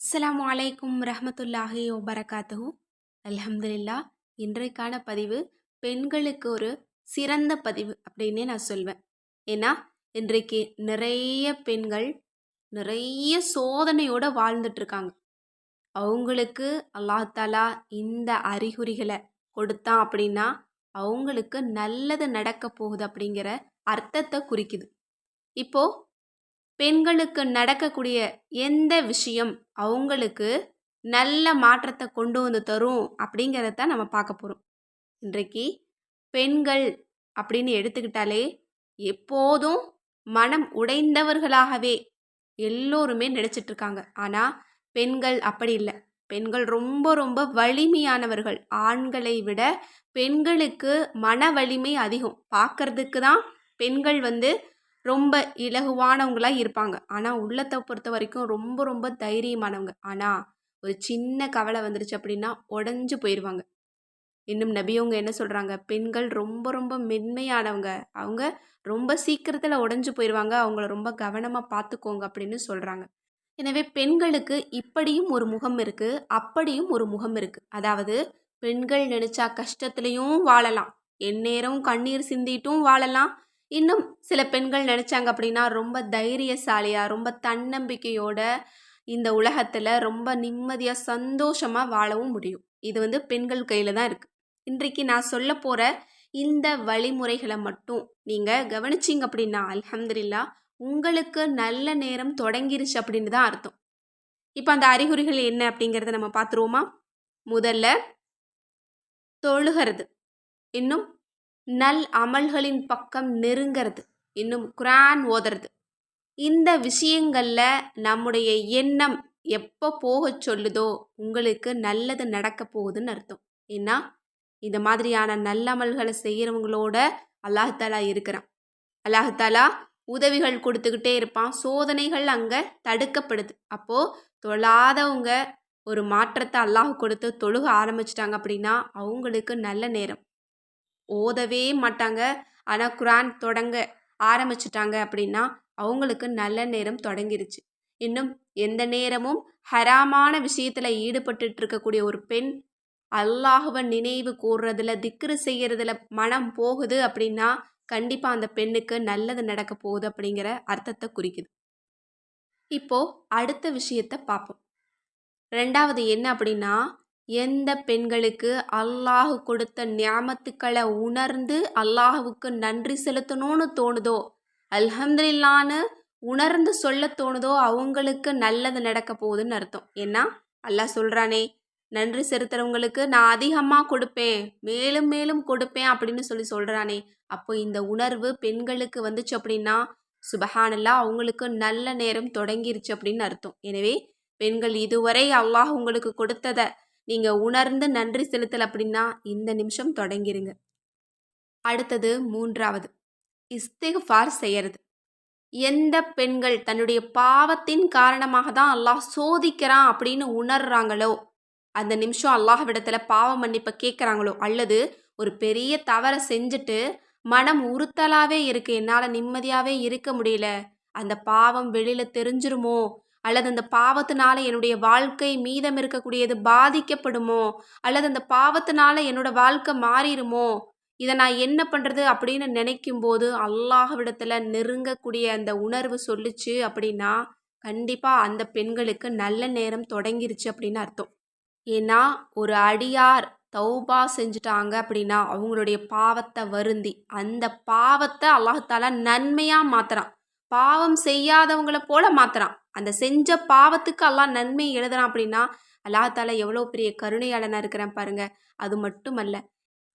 அஸ்லாம் வலைக்கும் ரஹமத்துல்லாஹி வபரகாத்துஹு. அலமதுல்லா இன்றைக்கான பதிவு பெண்களுக்கு ஒரு சிறந்த பதிவு அப்படின்னே நான் சொல்வேன். ஏன்னா இன்றைக்கு நிறைய பெண்கள் நிறைய சோதனையோடு வாழ்ந்துட்டு இருக்காங்க அவங்களுக்கு அல்லாஹாலா இந்த அறிகுறிகளை கொடுத்தான் அப்படின்னா அவங்களுக்கு நல்லது நடக்க போகுது அப்படிங்கிற அர்த்தத்தை குறிக்குது. இப்போது பெண்களுக்கு நடக்கக்கூடிய எந்த விஷயம் அவங்களுக்கு நல்ல மாற்றத்தை கொண்டு வந்து தரும் அப்படிங்கிறத நம்ம பார்க்க போகிறோம் இன்றைக்கு பெண்கள் அப்படின்னு எடுத்துக்கிட்டாலே எப்போதும் மனம் உடைந்தவர்களாகவே எல்லோருமே நினச்சிட்டு இருக்காங்க. ஆனால் பெண்கள் அப்படி இல்லை. பெண்கள் ரொம்ப ரொம்ப வலிமையானவர்கள். ஆண்களை விட பெண்களுக்கு மன வலிமை அதிகம். பார்க்கறதுக்கு தான் பெண்கள் வந்து ரொம்ப இலகுவானவங்களாக இருப்பாங்க. ஆனால் உள்ளத்தை பொறுத்த வரைக்கும் ரொம்ப ரொம்ப தைரியமானவங்க. ஆனால் ஒரு சின்ன கவலை வந்துருச்சு அப்படின்னா உடஞ்சி போயிடுவாங்க இன்னும் நபியவங்க என்ன சொல்கிறாங்க பெண்கள் ரொம்ப ரொம்ப மென்மையானவங்க. அவங்க ரொம்ப சீக்கிரத்தில் உடஞ்சி போயிடுவாங்க அவங்கள ரொம்ப கவனமாக பார்த்துக்கோங்க அப்படின்னு சொல்கிறாங்க எனவே பெண்களுக்கு இப்படியும் ஒரு முகம் இருக்குது அப்படியும் ஒரு முகம் இருக்குது அதாவது பெண்கள் நினச்சா கஷ்டத்துலேயும் வாழலாம். எந்நேரம் கண்ணீர் சிந்திட்டும் வாழலாம். இன்னும் சில பெண்கள் நினச்சாங்க அப்படின்னா ரொம்ப தைரியசாலியாக ரொம்ப தன்னம்பிக்கையோட இந்த உலகத்தில் ரொம்ப நிம்மதியாக சந்தோஷமாக வாழவும் முடியும். இது வந்து பெண்கள் கையில் தான் இருக்குது இன்றைக்கு நான் சொல்ல போகிற இந்த வழிமுறைகளை மட்டும் நீங்கள் கவனிச்சிங்க அப்படின்னா அலமதுல்லா உங்களுக்கு நல்ல நேரம் தொடங்கிருச்சு அப்படின்னு தான் அர்த்தம். இப்போ அந்த அறிகுறிகள் என்ன அப்படிங்கிறத நம்ம பார்த்துருவோமா? முதல்ல தொழுகிறது. இன்னும் நல் அமல்களின் பக்கம் நெருங்கிறது இன்னும் குரான் ஓதுறது. இந்த விஷயங்களில் நம்முடைய எண்ணம் எப்போ போக சொல்லுதோ உங்களுக்கு நல்லது நடக்க போகுதுன்னு அர்த்தம். ஏன்னா இந்த மாதிரியான நல்லமல்களை செய்கிறவங்களோட அல்லாஹாலா இருக்கிறான். அல்லாஹாலா உதவிகள் கொடுத்துக்கிட்டே இருப்பான். சோதனைகள் அங்கே தடுக்கப்படுது. அப்போது தொழாதவங்க ஒரு மாற்றத்தை அல்லாஹ் கொடுத்து தொழுக ஆரம்பிச்சிட்டாங்க அப்படின்னா அவங்களுக்கு நல்ல நேரம். ஓதவே மாட்டாங்க. ஆனால் குரான் தொடங்க ஆரம்பிச்சிட்டாங்க அப்படின்னா அவங்களுக்கு நல்ல நேரம் தொடங்கிருச்சு. இன்னும் எந்த நேரமும் ஹராமான விஷயத்தில் ஈடுபட்டு இருக்கக்கூடிய ஒரு பெண் அல்லாஹுவை நினைவு கூறுறதுல திக்ரு செய்கிறதுல மனம் போகுது அப்படின்னா கண்டிப்பாக அந்த பெண்ணுக்கு நல்லது நடக்க போகுது அப்படிங்கிற அர்த்தத்தை குறிக்குது. இப்போ அடுத்த விஷயத்த பார்ப்போம் ரெண்டாவது என்ன அப்படின்னா எந்த பெண்களுக்கு அல்லாஹ் கொடுத்த நியாமத்துக்களை உணர்ந்து அல்லாஹுவுக்கு நன்றி செலுத்தணும்னு தோணுதோ அல்ஹம்துலில்லான்னு உணர்ந்து சொல்ல தோணுதோ அவங்களுக்கு நல்லது நடக்க போகுதுன்னு அர்த்தம். ஏன்னா அல்லாஹ் சொல்கிறானே நன்றி செலுத்துறவங்களுக்கு நான் அதிகமாக கொடுப்பேன் மேலும் மேலும் கொடுப்பேன் அப்படின்னு சொல்லி சொல்கிறானே அப்போ இந்த உணர்வு பெண்களுக்கு வந்துச்சு அப்படின்னா சுபஹானல்லா அவங்களுக்கு நல்ல நேரம் தொடங்கிருச்சு அப்படின்னு அர்த்தம். எனவே பெண்கள் இதுவரை அல்லாஹ் உங்களுக்கு கொடுத்ததை நீங்கள் உணர்ந்து நன்றி செலுத்தல் அப்படின்னா இந்த நிமிஷம் தொடங்கிருங்க. அடுத்தது மூன்றாவது. இஸ்திஃபார் செய்யறது. எந்த பெண்கள் தன்னுடைய பாவத்தின் காரணமாக தான் அல்லாஹ் சோதிக்கிறான் அப்படின்னு உணர்றாங்களோ அந்த நிமிஷம் அல்லாஹ்விடத்தில் பாவ மன்னிப்பை கேட்குறாங்களோ அல்லது ஒரு பெரிய தவறை செஞ்சுட்டு மனம் உறுத்தலாகவே இருக்குது என்னால் நிம்மதியாகவே இருக்க முடியல அந்த பாவம் வெளியில் தெரிஞ்சிருமோ அல்லது அந்த பாவத்தினால என்னுடைய வாழ்க்கை மீதம் இருக்கக்கூடியது பாதிக்கப்படுமோ? அல்லது அந்த பாவத்தினால என்னோட வாழ்க்கை மாறிடுமோ? இதை நான் என்ன பண்ணுறது அப்படின்னு நினைக்கும் போது அல்லாஹ்விடத்தில் நெருங்கக்கூடிய அந்த உணர்வு சொல்லுச்சு அப்படின்னா கண்டிப்பாக அந்த பெண்களுக்கு நல்ல நேரம் தொடங்கிருச்சு அப்படின்னு அர்த்தம். ஏன்னா ஒரு அடியார் தௌபா செஞ்சுட்டாங்க அப்படின்னா அவங்களுடைய பாவத்தை வருந்தி அந்த பாவத்தை அல்லாஹால நன்மையாக மாற்றுறான் பாவம் செய்யாதவங்கள போல மாத்துறான். அந்த செஞ்ச பாவத்துக்கு அல்லாஹ் நன்மை எழுதுறான் அப்படின்னா அல்லாஹால எவ்வளோ பெரிய கருணையாளனாக இருக்கிறேன் பாருங்க. அது மட்டுமல்ல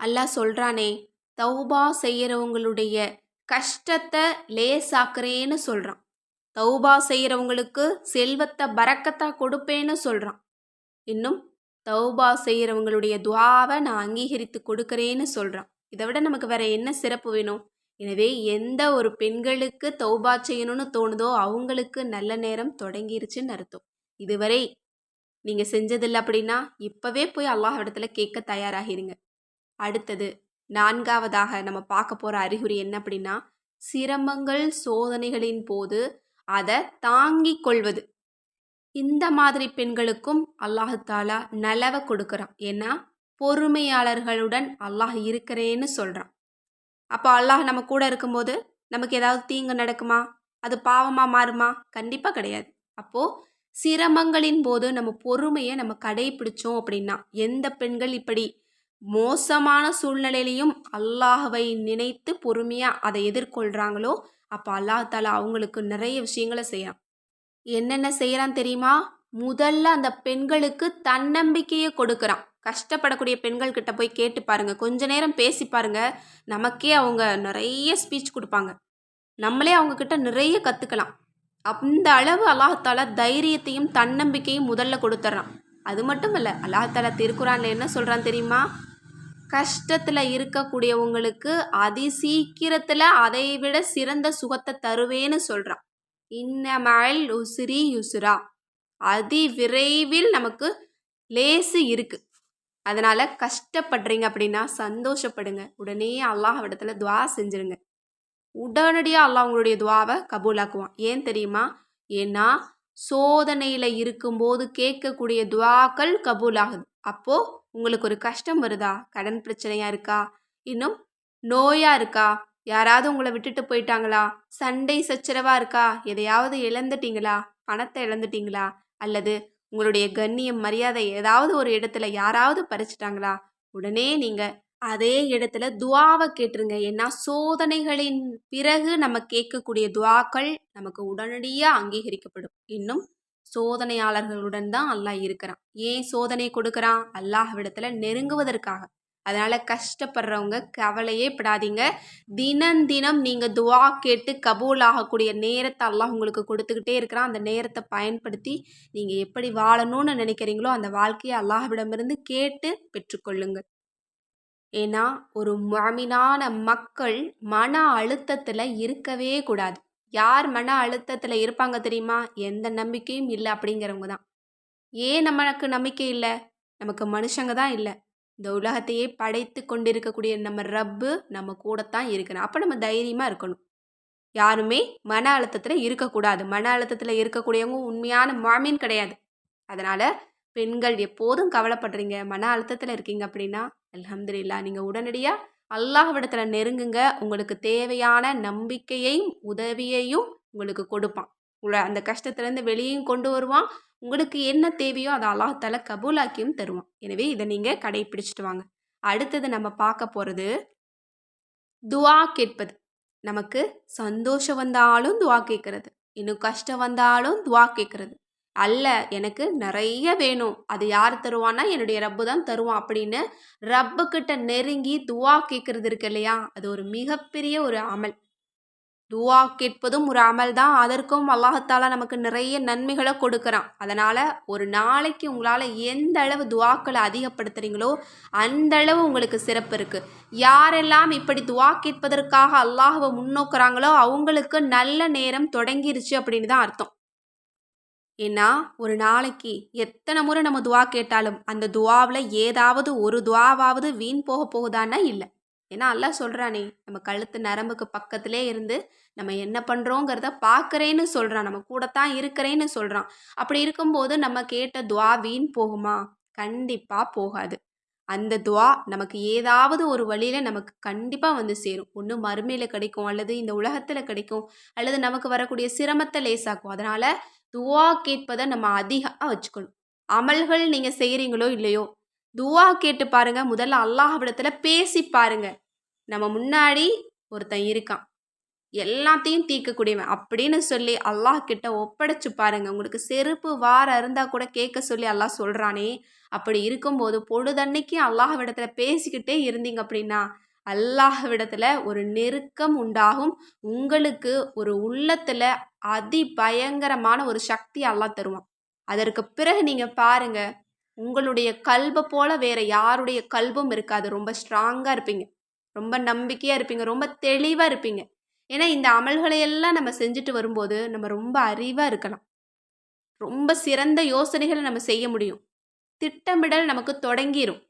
அல்லாஹ் சொல்கிறானே தௌபா செய்கிறவங்களுடைய கஷ்டத்தை லேசாக்குறேன்னு சொல்கிறான் தௌபா செய்கிறவங்களுக்கு செல்வத்தை பறக்கத்தா கொடுப்பேன்னு சொல்கிறான் இன்னும் தௌபா செய்கிறவங்களுடைய துவாவை நான் அங்கீகரித்து கொடுக்குறேன்னு சொல்கிறான் இதை விட நமக்கு வேற என்ன சிறப்பு வேணும்? எனவே எந்த ஒரு பெண்களுக்கு தௌபா செய்யணும்னு தோணுதோ அவங்களுக்கு நல்ல நேரம் தொடங்கிருச்சுன்னு அர்த்தம். இதுவரை நீங்கள் செஞ்சதில்லை அப்படின்னா இப்போவே போய் அல்லாஹ் இடத்துல கேட்க தயாராகிருங்க. அடுத்தது நான்காவதாக நம்ம பார்க்க போகிற அறிகுறி என்ன அப்படின்னா சிரமங்கள் சோதனைகளின் போது அதை தாங்கிக் கொள்வது. இந்த மாதிரி பெண்களுக்கும் அல்லாஹு தாலா நலவை கொடுக்குறான். ஏன்னா பொறுமையாளர்களுடன் அல்லாஹ் இருக்கிறேன்னு சொல்கிறான் அப்போ அல்லாஹ் நம்ம கூட இருக்கும்போது நமக்கு ஏதாவது தீங்கு நடக்குமா? அது பாவமாக மாறுமா? கண்டிப்பாக கிடையாது. அப்போது சிரமங்களின் போது நம்ம பொறுமையை நம்ம கடைபிடிச்சோம் அப்படின்னா எந்த பெண்கள் இப்படி மோசமான சூழ்நிலையிலையும் அல்லாஹவை நினைத்து பொறுமையாக அதை எதிர்கொள்கிறாங்களோ அப்போ அல்லாஹால அவங்களுக்கு நிறைய விஷயங்களை செய்கிறான் என்னென்ன செய்கிறான் தெரியுமா? முதல்ல அந்த பெண்களுக்கு தன்னம்பிக்கையை கொடுக்குறான். கஷ்டப்படக்கூடிய பெண்கள் கிட்ட போய் கேட்டு பாருங்க. கொஞ்ச நேரம் பேசி பாருங்க. நமக்கே அவங்க நிறைய ஸ்பீச் கொடுப்பாங்க. நம்மளே அவங்க கிட்ட நிறைய கற்றுக்கலாம் அந்த அளவு அல்லாஹால தைரியத்தையும் தன்னம்பிக்கையும் முதல்ல கொடுத்துட்றான் அது மட்டும் இல்லை அல்லாஹால திருக்குறான்ல என்ன சொல்கிறான் தெரியுமா? கஷ்டத்தில் இருக்கக்கூடியவங்களுக்கு அதி சீக்கிரத்தில் அதை விட சிறந்த சுகத்தை தருவேன்னு சொல்கிறான் இன்னமல் உசிரி யுசுரா அதி விரைவில் நமக்கு லேசு இருக்குது அதனால் கஷ்டப்படுறீங்க அப்படின்னா சந்தோஷப்படுங்க. உடனே அல்லாஹ் இடத்துல துவா செஞ்சுருங்க. உடனடியாக அல்லாஹ் உங்களுடைய துவாவை கபூலாக்குவான். ஏன் தெரியுமா? ஏன்னா சோதனையில் இருக்கும்போது கேட்கக்கூடிய துவாக்கள் கபூலாகுது. அப்போது உங்களுக்கு ஒரு கஷ்டம் வருதா? கடன் பிரச்சனையாக இருக்கா? இன்னும் நோயாக இருக்கா? யாராவது உங்களை விட்டுட்டு போயிட்டாங்களா? சண்டை சச்சரவாக இருக்கா? எதையாவது இழந்துட்டீங்களா? பணத்தை இழந்துட்டீங்களா? அல்லது உங்களுடைய கண்ணியம் மரியாதை ஏதாவது ஒரு இடத்துல யாராவது பறிச்சிட்டாங்களா? உடனே நீங்கள் அதே இடத்துல துவாவை கேட்டுருங்க. ஏன்னா சோதனைகளின் பிறகு நம்ம கேட்கக்கூடிய துவாக்கள் நமக்கு உடனடியாக அங்கீகரிக்கப்படும். இன்னும் சோதனையாளர்களுடன் தான் அல்லாஹ் இருக்கிறான். ஏன் சோதனை கொடுக்குறான்? அல்லாஹ்விடத்துல நெருங்குவதற்காக. அதனால் கஷ்டப்படுறவங்க கவலையே படாதீங்க. தினம் தினம் நீங்கள் துவா கேட்டு கபூல் ஆகக்கூடிய நேரத்தை எல்லாம் உங்களுக்கு கொடுத்துக்கிட்டே இருக்கிறான். அந்த நேரத்தை பயன்படுத்தி நீங்கள் எப்படி வாழணும்னு நினைக்கிறீங்களோ அந்த வாழ்க்கையை அல்லாஹ்விடமிருந்து கேட்டு பெற்றுக்கொள்ளுங்கள். ஏன்னா ஒரு மாமினான மக்கள் மன அழுத்தத்தில் இருக்கவே கூடாது. யார் மன அழுத்தத்தில் இருப்பாங்க தெரியுமா? எந்த நம்பிக்கையும் இல்லை அப்படிங்கிறவங்க தான். ஏன் நமக்கு நம்பிக்கை இல்லை? நமக்கு மனுஷங்க தான் இல்லை. இந்த உலகத்தையே படைத்து கொண்டிருக்கக்கூடிய நம்ம ரப்பு நம்ம கூட தான் இருக்கணும். அப்போ நம்ம தைரியமாக இருக்கணும். யாருமே மன அழுத்தத்தில் இருக்கக்கூடாது. மன அழுத்தத்தில் இருக்கக்கூடியவங்க உண்மையான மாமீன் கிடையாது. அதனால் பெண்கள் எப்போதும் கவலைப்படுறீங்க. மன அழுத்தத்தில் இருக்கீங்க அப்படின்னா அலமதுல்லா நீங்கள் உடனடியாக அல்லாஹ்விடத்தில் நெருங்குங்க. உங்களுக்கு தேவையான நம்பிக்கையையும் உதவியையும் உங்களுக்கு கொடுப்பான். உங்களை அந்த கஷ்டத்துலேருந்து வெளியும் கொண்டு வருவான். உங்களுக்கு என்ன தேவையோ அதை அல்லாஹால கபூலாக்கியும் தருவான். எனவே இதை நீங்கள் கடைப்பிடிச்சிட்டு வாங்க. அடுத்தது நம்ம பார்க்க போகிறது துவா கேட்பது. நமக்கு சந்தோஷம் வந்தாலும் துவா கேட்கறது. இன்னும் கஷ்டம் வந்தாலும் துவா கேட்கறது. அல்ல எனக்கு நிறைய வேணும். அது யார் தருவான்னா என்னுடைய ரப்பு தான் தருவான் அப்படின்னு ரப்புக்கிட்ட நெருங்கி துவா கேட்குறது இருக்கு இல்லையா? அது ஒரு மிகப்பெரிய ஒரு அமல். துவா கேட்பதும் ஒரு அமல் தான் அதற்கும் அல்லாஹத்தாலா நமக்கு நிறைய நன்மைகளை கொடுக்குறான். அதனால் ஒரு நாளைக்கு உங்களால் எந்த அளவு துவாக்களை அதிகப்படுத்துகிறீங்களோ அந்த அளவு உங்களுக்கு சிறப்பு இருக்குது யாரெல்லாம் இப்படி துவா கேட்பதற்காக அல்லாஹவை முன்னோக்குறாங்களோ அவங்களுக்கு நல்ல நேரம் தொடங்கிருச்சு அப்படின்னு தான் அர்த்தம். ஏன்னா ஒரு நாளைக்கு எத்தனை முறை நம்ம துவா கேட்டாலும் அந்த துவாவில் ஏதாவது ஒரு துவாவாவது வீண் போக போகுதான்னா இல்லை. ஏன்னா அல்லா சொல்கிறானே நம்ம கழுத்து நரம்புக்கு பக்கத்திலே இருந்து நம்ம என்ன பண்ணுறோங்கிறத பார்க்குறேன்னு சொல்கிறான் நம்ம கூடத்தான் இருக்கிறேன்னு சொல்கிறான் அப்படி இருக்கும்போது நம்ம கேட்ட துவா வீண் போகுமா? கண்டிப்பாக போகாது. அந்த துவா நமக்கு ஏதாவது ஒரு வழியில் நமக்கு கண்டிப்பாக வந்து சேரும். ஒன்று மறுமையில் கிடைக்கும் அல்லது இந்த உலகத்தில் கிடைக்கும் அல்லது நமக்கு வரக்கூடிய சிரமத்தை லேசாக்கும். அதனால் துவா கேட்பதை நம்ம அதிகமாக வச்சுக்கணும். அமல்கள் நீங்கள் செய்கிறீங்களோ இல்லையோ துவா கேட்டு பாருங்க. முதல்ல அல்லாஹ்விடத்துல பேசி பாருங்க. நம்ம முன்னாடி ஒருத்தன் இருக்கான். எல்லாத்தையும் தீர்க்கக்கூடியவன். அப்படின்னு சொல்லி அல்லாஹ் கிட்ட ஒப்படைச்சு பாருங்க. உங்களுக்கு செருப்பு வார இருந்தால் கூட கேட்க சொல்லி அல்லாஹ் சொல்கிறானே அப்படி இருக்கும்போது பொழுதன்னைக்கு அல்லாஹ்விடத்துல பேசிக்கிட்டே இருந்தீங்க அப்படின்னா அல்லாஹ்விடத்துல ஒரு நெருக்கம் உண்டாகும். உங்களுக்கு ஒரு உள்ளத்தில் அதி பயங்கரமான ஒரு சக்தி அல்லாஹ் தருவான். அதற்கு பிறகு நீங்கள் பாருங்க உங்களுடைய கல்வை போல வேற யாருடைய கல்வும் இருக்காது. ரொம்ப ஸ்ட்ராங்காக இருப்பீங்க. ரொம்ப நம்பிக்கையாக இருப்பீங்க. ரொம்ப தெளிவாக இருப்பீங்க. ஏன்னா இந்த அமல்களை எல்லாம் நம்ம செஞ்சுட்டு வரும்போது நம்ம ரொம்ப அறிவாக இருக்கலாம். ரொம்ப சிறந்த யோசனைகளை நம்ம செய்ய முடியும். திட்டமிடல் நமக்கு தொடங்கிடும்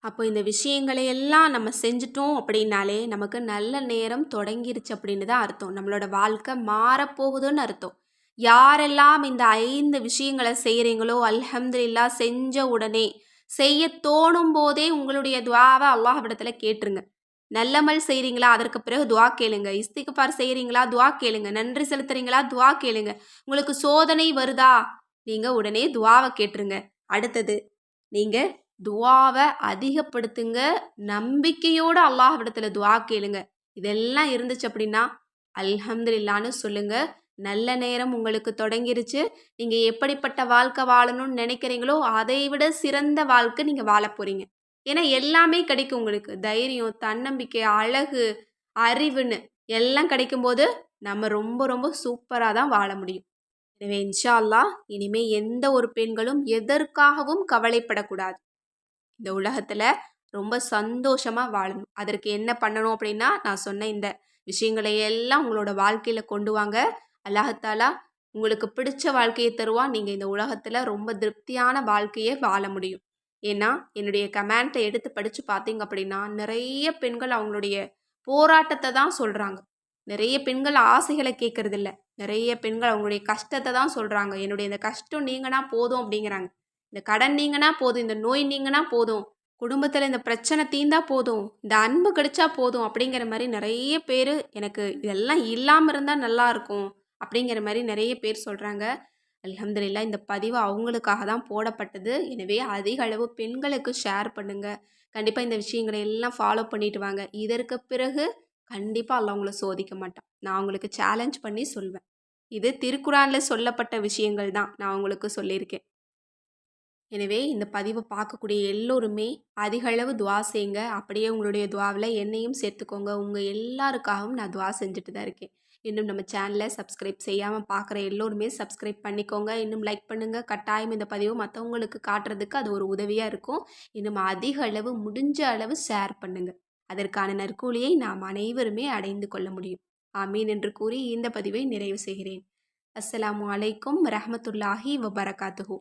அப்போ இந்த விஷயங்களை எல்லாம் நம்ம செஞ்சிட்டோம் அப்படின்னாலே நமக்கு நல்ல நேரம் தொடங்கிருச்சு அப்படின்னு தான் அர்த்தம். நம்மளோட வாழ்க்கை மாறப்போகுதுன்னு அர்த்தம். யாரெல்லாம் இந்த ஐந்து விஷயங்களை செய்கிறீங்களோ அல்ஹம்துல்லா செஞ்ச உடனே செய்ய தோணும் போதே உங்களுடைய துவாவை அல்லாஹ்விடத்தில் கேட்டுருங்க. நல்லமல் செய்கிறீங்களா அதற்கு பிறகு துவா கேளுங்க. இஸ்திகபார் செய்கிறீங்களா துவா கேளுங்க. நன்றி செலுத்துறீங்களா? துவா கேளுங்க. உங்களுக்கு சோதனை வருதா? நீங்கள் உடனே துவாவை கேட்டுருங்க. அடுத்தது நீங்கள் துவாவை அதிகப்படுத்துங்க. நம்பிக்கையோடு அல்லாஹ்விடத்தில் துவா கேளுங்க. இதெல்லாம் இருந்துச்சு அப்படின்னா அல்ஹம்துல்லான்னு சொல்லுங்க. நல்ல நேரம் உங்களுக்கு தொடங்கிருச்சு. நீங்கள் எப்படிப்பட்ட வாழ்க்கை வாழணும்னு நினைக்கிறீங்களோ அதை விட சிறந்த வாழ்க்கை நீங்கள் வாழ போகிறீங்க ஏன்னா எல்லாமே கிடைக்கும் உங்களுக்கு. தைரியம் தன்னம்பிக்கை அழகு அறிவுன்னு எல்லாம் கிடைக்கும்போது நம்ம ரொம்ப ரொம்ப சூப்பராக தான் வாழ முடியும். எனவே இன்ஷா இனிமே எந்த ஒரு பெண்களும் எதற்காகவும் கவலைப்படக்கூடாது. இந்த உலகத்தில் ரொம்ப சந்தோஷமாக வாழணும். அதற்கு என்ன பண்ணணும் அப்படின்னா நான் சொன்ன இந்த விஷயங்களை எல்லாம் உங்களோட வாழ்க்கையில் கொண்டு வாங்க. அல்லாஹத்தாலா உங்களுக்கு பிடிச்ச வாழ்க்கையை தருவான் நீங்கள் இந்த உலகத்தில் ரொம்ப திருப்தியான வாழ்க்கையை வாழ முடியும். ஏன்னா என்னுடைய கமெண்ட்டை எடுத்து படித்து பார்த்தீங்க அப்படின்னா நிறைய பெண்கள் அவங்களுடைய போராட்டத்தை தான் சொல்கிறாங்க நிறைய பெண்கள் ஆசைகளை கேட்கறதில்ல நிறைய பெண்கள் அவங்களுடைய கஷ்டத்தை தான் சொல்கிறாங்க என்னுடைய இந்த கஷ்டம் நீங்கன்னா போதும் அப்படிங்கிறாங்க. இந்த கடன் நீங்கன்னா போதும். இந்த நோய் நீங்கன்னா போதும். குடும்பத்தில் இந்த பிரச்சனை தீந்தா போதும். இந்த அன்பு கிடைச்சா போதும் அப்படிங்கிற மாதிரி நிறைய பேர் எனக்கு இதெல்லாம் இல்லாமல் இருந்தால் நல்லாயிருக்கும் அப்படிங்கிற மாதிரி நிறைய பேர் சொல்கிறாங்க அலமதுல்லா இந்த பதிவு அவங்களுக்காக தான் போடப்பட்டது. எனவே அதிக அளவு பெண்களுக்கு ஷேர் பண்ணுங்கள் கண்டிப்பாக இந்த விஷயங்களை எல்லாம் ஃபாலோ பண்ணிட்டு வாங்க. இதற்கு பிறகு கண்டிப்பாக அல்ல உங்களை சோதிக்க மாட்டான். நான் உங்களுக்கு சேலஞ்ச் பண்ணி சொல்வேன். இது திருக்குறானில் சொல்லப்பட்ட விஷயங்கள் தான் நான் உங்களுக்கு சொல்லியிருக்கேன். எனவே இந்த பதிவை பார்க்கக்கூடிய எல்லோருமே அதிக அளவு துவா செய்யுங்க. அப்படியே உங்களுடைய துவாவில் என்னையும் சேர்த்துக்கோங்க. உங்கள் எல்லாருக்காகவும் நான் துவா செஞ்சுட்டு தான் இருக்கேன். இன்னும் நம்ம சேனலை சப்ஸ்கிரைப் செய்யாமல் பார்க்குற எல்லோருமே சப்ஸ்கிரைப் பண்ணிக்கோங்க. இன்னும் லைக் பண்ணுங்கள் கட்டாயம் இந்த பதிவு மற்றவங்களுக்கு காட்டுறதுக்கு அது ஒரு உதவியாக இருக்கும். இன்னும் அதிக அளவு முடிஞ்ச அளவு ஷேர் பண்ணுங்கள் அதற்கான நற்கூலியை நாம் அனைவருமே அடைந்து கொள்ள முடியும். ஆமீன் என்று கூறி இந்த பதிவை நிறைவு செய்கிறேன். அஸ்ஸலாமு அலைக்கும் ரஹமத்துல்லாஹி வபரகாத்துஹூ.